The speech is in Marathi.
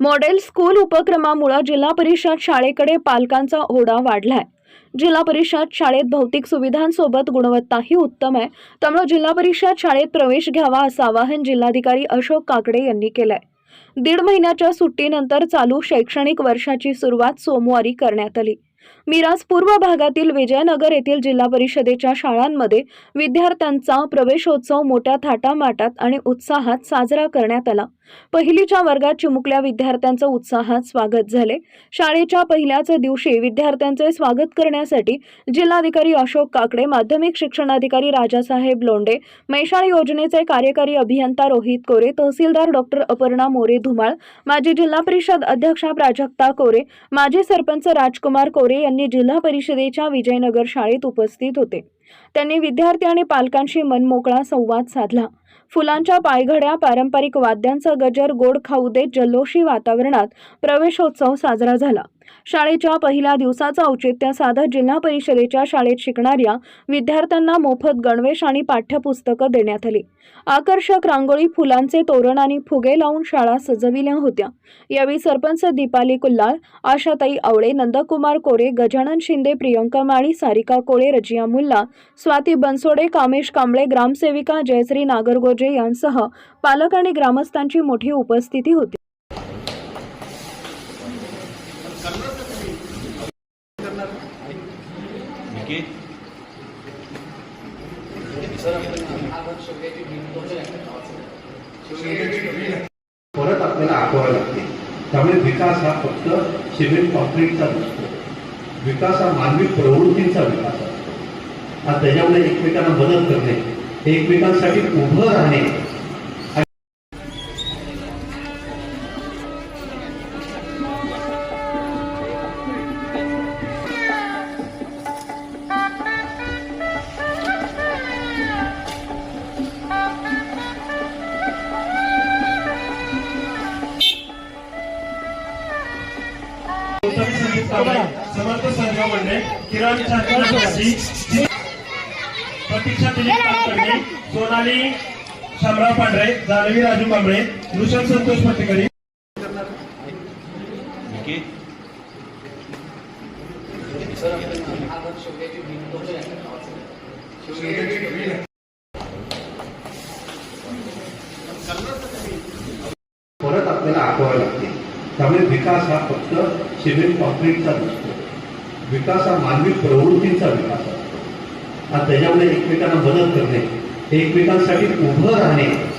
मॉडेल स्कूल उपक्रमामुळे जिल्हा परिषद शाळेकडे पालकांचा ओढा वाढलाय. जिल्हा परिषद शाळेत भौतिक सुविधांसोबत गुणवत्ताही उत्तम आहे. त्यामुळे जिल्हा परिषद शाळेत प्रवेश घ्यावा असं आवाहन जिल्हाधिकारी अशोक काकडे यांनी केलंय. दीड महिन्याच्या सुट्टीनंतर चालू शैक्षणिक वर्षाची सुरुवात सोमवारी करण्यात आली. मिराज पूर्व भागातील विजयनगर येथील जिल्हा परिषदेच्या शाळांमध्ये विद्यार्थ्यांचा प्रवेशोत्सव मोठ्या थाटामाटात आणि उत्साहात साजरा करण्यात आला. पहिलीच्या वर्गात चिमुकल्या विद्यार्थ्यांचं उत्साहात स्वागत झाले. शाळेच्या पहिल्याच दिवशी विद्यार्थ्यांचे स्वागत करण्यासाठी जिल्हाधिकारी अशोक काकडे माध्यमिक शिक्षणाधिकारी राजासाहेब लोंडे मैशाळ योजनेचे कार्यकारी अभियंता रोहित कोरे तहसीलदार डॉक्टर अपर्णा मोरे धुमाळ माजी जिल्हा परिषद अध्यक्षा प्राजक्ता कोरे माजी सरपंच राजकुमार कोरे यांनी जिल्हा परिषदेच्या विजयनगर शाळेत उपस्थित होते. त्यांनी विद्यार्थी आणि पालकांशी मनमोकळा संवाद साधला. फुलांच्या पायघड्या पारंपरिक वाद्यांचा गजर गोड खाऊ देत जल्लोषी वातावरणात प्रवेशोत्सव साजरा झाला. शाळेच्या पहिल्या दिवसाचं औचित्य साधत जिल्हा परिषदेच्या शाळेत शिकणाऱ्या विद्यार्थ्यांना मोफत गणवेश आणि पाठ्यपुस्तकं देण्यात आली. आकर्षक रांगोळी फुलांचे तोरण आणि फुगे लावून शाळा सजविल्या होत्या. यावेळी सरपंच दीपाली कुल्लाळ आशाताई आवळे नंदकुमार कोरे गजानन शिंदे प्रियंका माळी सारिका कोळे रजिया मुल्ला स्वाती बनसोडे कामेश कांबळे ग्रामसेविका जयश्री नागरगोजे यांसह पालक आणि ग्रामस्थांची मोठी उपस्थिती होती. परत आपल्याला आठवावं लागते. त्यामुळे विकास हा फक्त सिमेंट कॉन्क्रीटचा नसतो. विकास हा मानवी प्रवृत्तींचा विकास असतो. हा त्याच्यामुळे एकमेकांना मदत करणे एकमेकांसाठी उभं राहणे गौतमी संदीप कांबळे समर्थ संजय मंडे किरण चांदणी प्रतीक्षा दिलीप सोनाली शामराव पांढरे जानवी राजू कांबळे ऋषभ संतोष पटेकरी विकी परत आपल्याला आठवावं लागते त्यामुळे विकास हा फक्त सिमेंट कॉन्क्रीटचा नसतो. विकास हा मानवी प्रवृत्तींचा विकास असतो. आणि त्याच्यामुळे एकमेकांना मदत करणे एकमेकांसाठी उभं राहणे